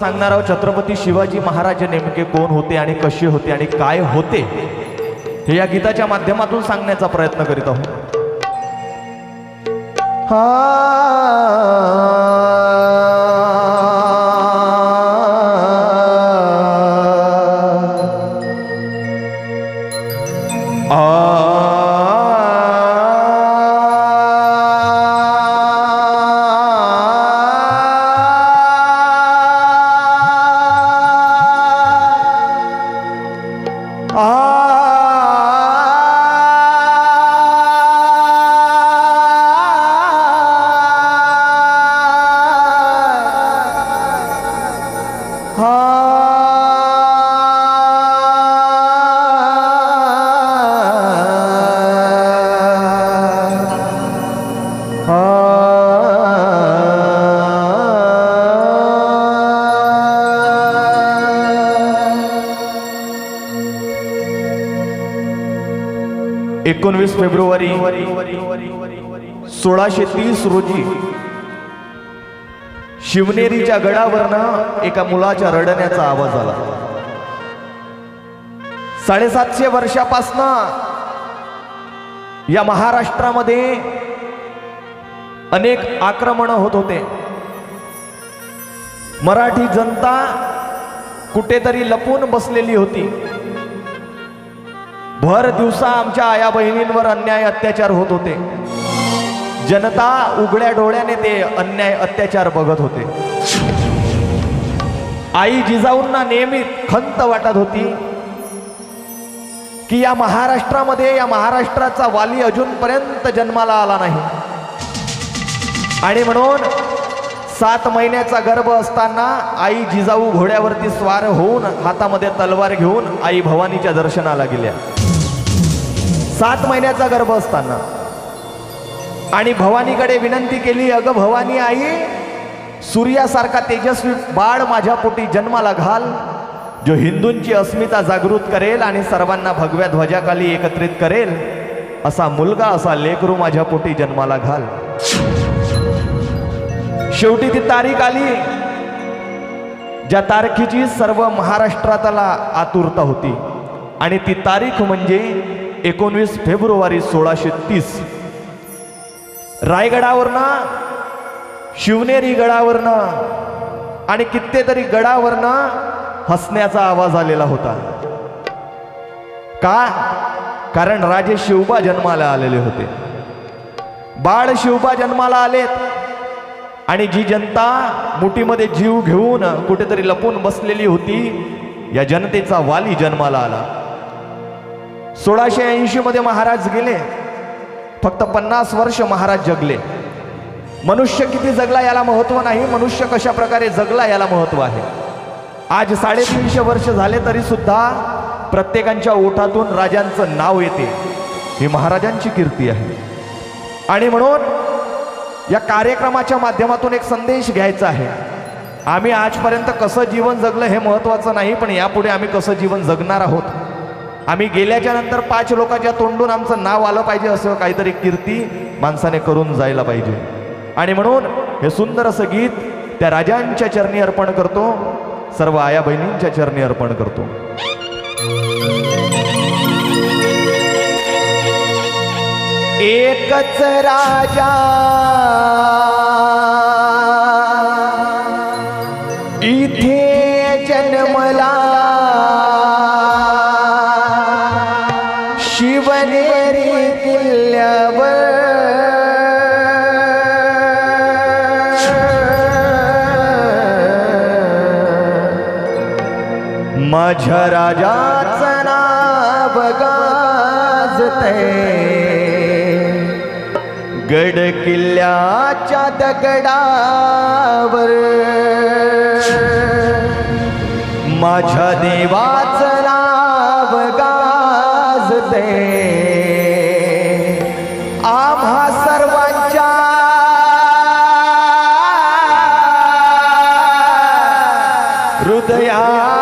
सांगणार आहोत छत्रपती शिवाजी महाराज नेमके कोण होते आणि कसे होते आणि काय होते हे या गीताच्या माध्यमातून सांगण्याचा प्रयत्न करीत आहोत. हा एकोणवीस फेब्रुवारी सोळाशे तीस रोजी शिवनेरीच्या गडावरनं एका मुलाच्या रडण्याचा आवाज आला. साडेसातशे वर्षापासनं या महाराष्ट्रामध्ये अनेक आक्रमण होत होते. मराठी जनता कुठेतरी लपून बसलेली होती. भर दिवसा आमच्या आया बहिणींवर अन्याय अत्याचार होत होते. जनता उघड्या डोळ्याने ते अन्याय अत्याचार बघत होते. आई जिजाऊंना नेहमी खंत वाटत होती की या महाराष्ट्रामध्ये या महाराष्ट्राचा वाली अजूनपर्यंत जन्माला आला नाही. आणि म्हणून सात महिन्याचा गर्भ असताना आई जिजाऊ घोड्यावरती स्वार होऊन हातामध्ये तलवार घेऊन आई भवानीच्या दर्शनाला गेल्या. सात महिन्याचा गर्भ असताना. आणि भवानीकडे विनंती केली अगं भवानी आई सूर्यासारखा तेजस्वी बाळ माझ्या पोटी जन्माला घाल जो हिंदूंची अस्मिता जागृत करेल आणि सर्वांना भगव्या ध्वजाखाली एकत्रित करेल असा मुलगा असा लेकरू माझ्या पोटी जन्माला घाल. शेवटी ती तारीख आली ज्या तारखेची सर्व महाराष्ट्रातला आतुरता होती. आणि ती तारीख म्हणजे एकोणवीस फेब्रुवारी सोळाशे तीस. रायगडावरनं शिवनेरी गडावरनं आणि कित्येतरी गडावरनं हसण्याचा आवाज आलेला होता. का? कारण राजे शिवबा जन्माला आलेले होते. बाळ शिवबा जन्माला आलेत आणि जी जनता मुठीमध्ये जीव घेऊन कुठेतरी लपून बसलेली होती या जनतेचा वाली जन्माला आला. सोळाशे ऐंशी मध्ये महाराज गेले. फक्त पन्नास वर्ष महाराज जगले. मनुष्य किती जगला याला महत्त्व नाही मनुष्य कशा प्रकारे जगला याला महत्त्व आहे? आज साडेतीनशे वर्ष झाले तरी सुद्धा प्रत्येकांच्या ओठातून राजांचं नाव येते. ही महाराजांची कीर्ती आहे. आणि म्हणून या कार्यक्रमाच्या माध्यमातून एक संदेश घ्यायचा आहे. आम्ही आजपर्यंत कसं जीवन जगलं हे महत्त्वाचं नाही पण यापुढे आम्ही कसं जीवन जगणार आहोत? आम्ही गेल्याच्यानंतर पाच लोकांच्या तोंडून आमचं नाव आलं पाहिजे असं काहीतरी कीर्ती माणसाने करून जायला पाहिजे. आणि म्हणून हे सुंदर असं गीत त्या राजांच्या चरणी अर्पण करतो सर्व आया बहिणींच्या चरणी अर्पण करतो. एकच राजा माझ्या राजाचं नाव गाजते. गड किल्ल्याच्या दगडावर. माझ्या देवाचं नाव गाजते. आम्हा सर्वांच्या हृदया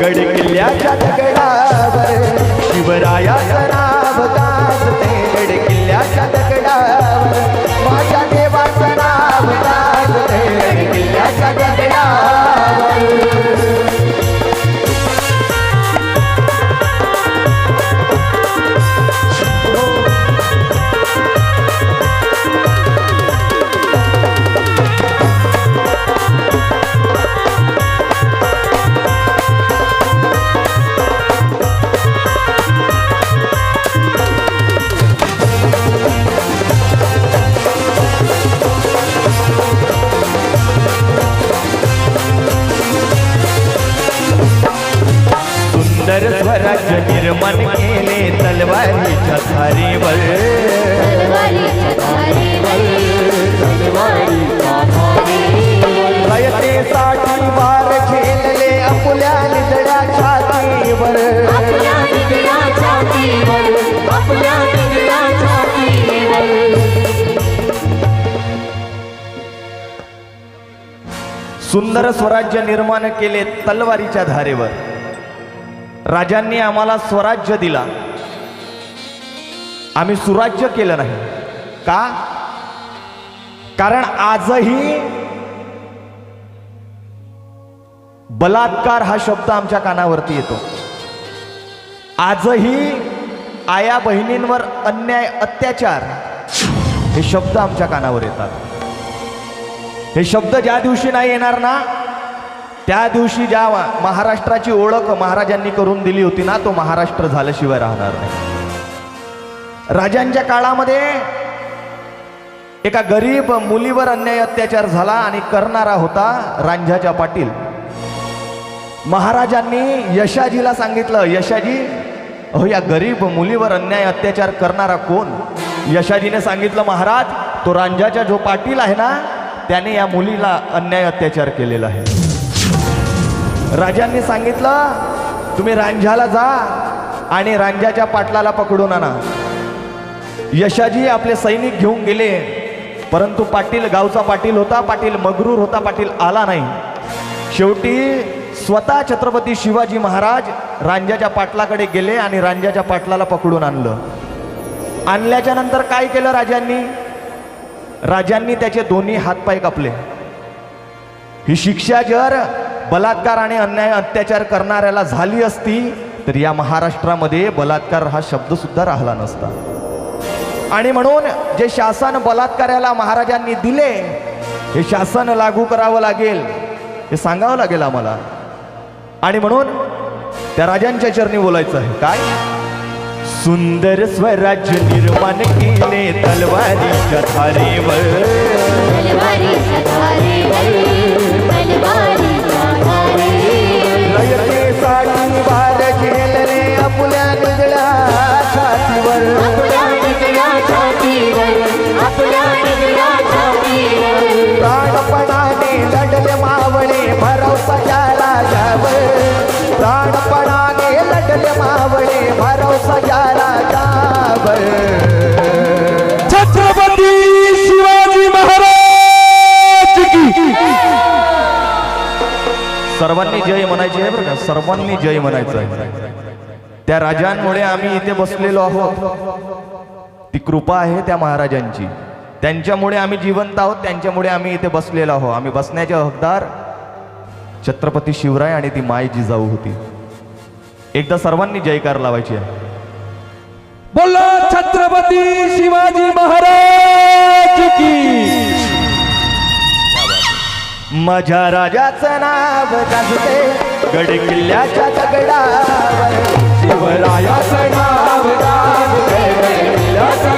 गड किल्ल्याच्या दगडावर शिवरायाचं नाव गाजते गड किल्ल्याच्या दगडावर माझ्या देवाचं नाव स्वराज्य निर्माण केले तलवारीच्या धारेवर. रयतेसाठी वार झेलले आपुल्या छातीवर. सुंदर स्वराज्य निर्माण केले तलवारीच्या धारेवर राजांनी आम्हाला स्वराज्य दिला. आम्ही सुराज्य केलं नाही. का? कारण आजही बलात्कार हा शब्द आमच्या कानावरती येतो. आजही आया बहिणींवर अन्याय अत्याचार हे शब्द आमच्या कानावर येतात. हे शब्द ज्या दिवशी नाही येणार ना त्या दिवशी ज्या महाराष्ट्राची ओळख महाराजांनी करून दिली होती ना तो महाराष्ट्र झाल्याशिवाय राहणार नाही. राजांच्या काळामध्ये एका गरीब मुलीवर अन्याय अत्याचार झाला आणि करणारा होता रांझाच्या पाटील. महाराजांनी यशाजीला सांगितलं यशाजी अहो या गरीब मुलीवर अन्याय अत्याचार करणारा कोण? यशाजीने सांगितलं महाराज तो रांझाचा जो पाटील आहे ना त्याने या मुलीला अन्याय अत्याचार केलेला आहे. राजांनी सांगितलं तुम्ही रांझ्याला जा आणि रांझ्याच्या पाटलाला पकडून आणा. यशाजी आपले सैनिक घेऊन गेले परंतु पाटील गावचा पाटील होता पाटील मगरूर होता पाटील आला नाही. शेवटी स्वतः छत्रपती शिवाजी महाराज रांजाच्या पाटलाकडे गेले आणि रांजाच्या पाटलाला पकडून आणलं. आणल्याच्या नंतर काय केलं राजांनी? राजांनी त्याचे दोन्ही हातपाय कापले. ही शिक्षा जर बलात्कार आणि अन्याय अत्याचार करणाऱ्याला झाली असती तर या महाराष्ट्रामध्ये बलात्कार हा शब्द सुद्धा राहिला नसता. आणि म्हणून जे शासन बलात्काराला महाराजांनी दिले हे शासन लागू करावं लागेल हे सांगावं लागेल आम्हाला. आणि म्हणून त्या राजांच्या चरणी बोलायचं आहे काय? सुंदर स्वराज्य निर्माण केले तलवारीच्या प्राणपणाने मावळे मावळे भरवसाच्या राजावर छत्रपती शिवाजी महाराज सर्वांनी जय म्हणायचे आहे बरं का? सर्वांनी जय म्हणायचं आहे. त्या राजांमुळे आम्ही इथे बसलेलो आहोत. ती कृपा आहे त्या महाराजांची. त्यांच्यामुळे आम्ही जिवंत आहोत त्यांच्यामुळे आम्ही इथे बसलेलो आहोत. आम्ही बसण्याचे हकदार छत्रपती शिवराय आणि ती माय जिजाऊ होती. एकदा सर्वांनी जयकार लावायची आहे. बोला छत्रपती शिवाजी महाराज की. माझ्या राजाचं नाव गाजते गड किल्ल्याच्या दगडावर. शिवरायाचं नाव गाजते गड किल्ल्याच्या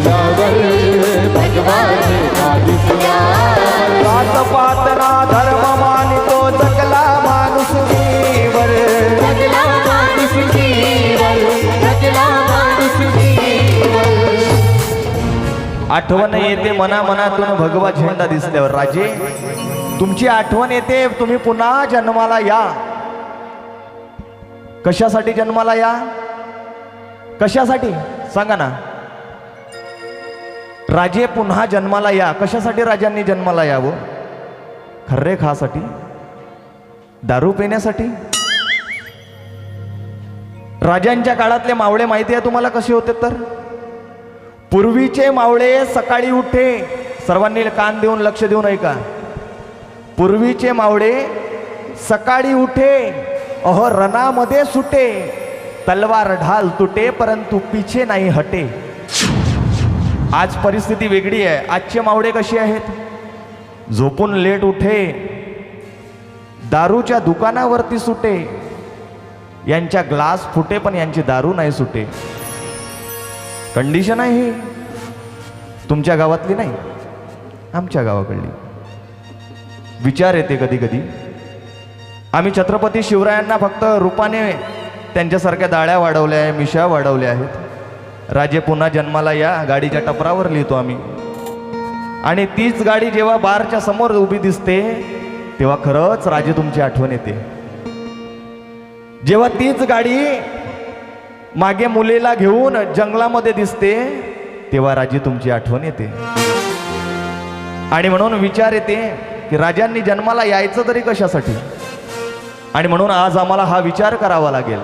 दिसल्यावर जात पातना धर्म मानितो जगला माणूस जीवर. जगला माणूस जीवन जगला माणूस जीवन आठवण येते मना मनातून भगवा झेंडा दिसल्यावर. राजे तुमची आठवण येते तुम्ही पुन्हा जन्माला या. कशासाठी जन्माला या? कशासाठी? सांगा ना. राजे पुन्हा जन्माला या. कशासाठी राजांनी जन्माला यावं? खर्रे खासाठी? दारू पिण्यासाठी? राजांच्या काळातले मावळे माहिती आहे तुम्हाला कसे होते तर? पूर्वीचे मावळे सकाळी उठे. सर्वांनी कान देऊन लक्ष देऊन ऐका. पूर्वीचे मावळे सकाळी उठे. अहो रणामध्ये सुटे. तलवार ढाल तुटे परंतु पिछे नाही हटे. आज परिस्थिती वेगळी आहे. आजचे मावडे कसे आहेत? झोपून लेट उठे. दारूच्या दुकानावरती सुटे. यांच्या ग्लास फुटे पण यांची दारू नाही सुटे. कंडिशन आहे ही. तुमच्या गावातली नाही आमच्या गावाकडली. विचार येते कधी कधी आम्ही छत्रपती शिवरायांना फक्त रूपाने त्यांच्यासारख्या दाळ्या वाढवल्या आहे मिशा वाढवल्या आहेत. राजे पुन्हा जन्माला या गाडीच्या टपरावर लिहितो आम्ही. आणि तीच गाडी जेव्हा बारच्या समोर उभी दिसते तेव्हा खरंच राजे तुमची आठवण येते. जेव्हा तीच गाडी मागे मुलीला घेऊन जंगलामध्ये दिसते तेव्हा राजे तुमची आठवण येते. आणि म्हणून विचार येते की राजांनी जन्माला यायचं तरी कशासाठी? आणि म्हणून आज आम्हाला हा विचार करावा लागेल.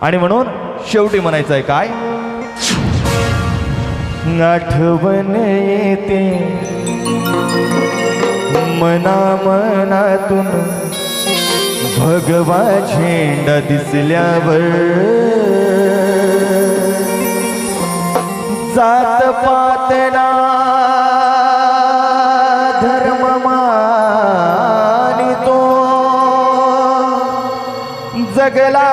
आणि म्हणून शेवटी म्हणायचं आहे काय? आठवण येते. मना मनातून भगवा झेंडा दिसल्यावर जात पातना धर्म मानितो. जगला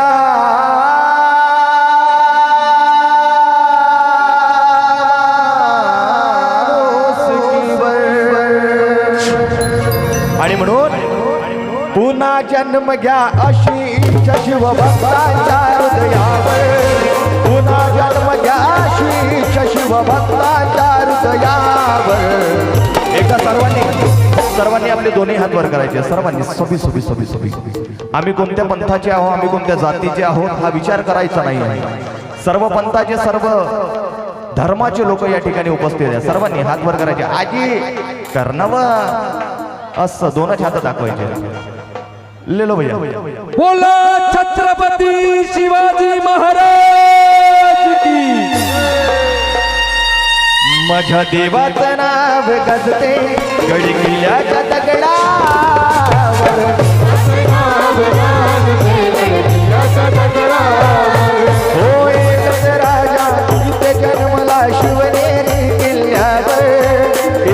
जन्म घ्या अशी इच्छा शिवभक्तांच्या हृदयावर. पुन्हा जन्म घ्या अशी इच्छा शिवभक्तांच्या हृदयावर. एकदा सर्वांनी सर्वांनी आपले दोन्ही हात वर करायचे. सर्वांनी सोबी सोबी सोबी सोबी. आम्ही कोणत्या पंथाचे आहोत आम्ही कोणत्या जातीचे आहोत हा विचार करायचा नाही आहे. सर्व पंथाचे सर्व धर्माचे लोक या ठिकाणी उपस्थित आहेत. सर्वांनी हात वर करायचे. आजी कर्णव असं दोनच हात दाखवायचे. लेलो भैया। बोला छत्रपती शिवाजी महाराज की। माझ्या देवाचं नाव गजते गडी किल्ल्याच्या दगडावर हो एकच राजा इथे जन्मला शिवनेरी किल्ल्यावर.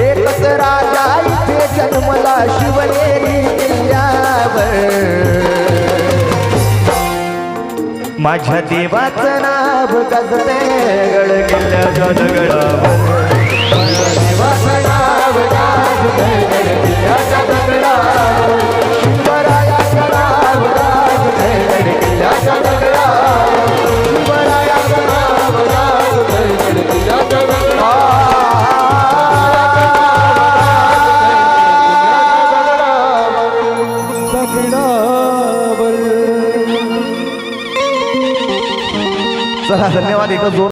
एकच राजा इथे जन्मला शिवनेरी माझ्या देवाचं नाव गजते गड किल्ल्याच्या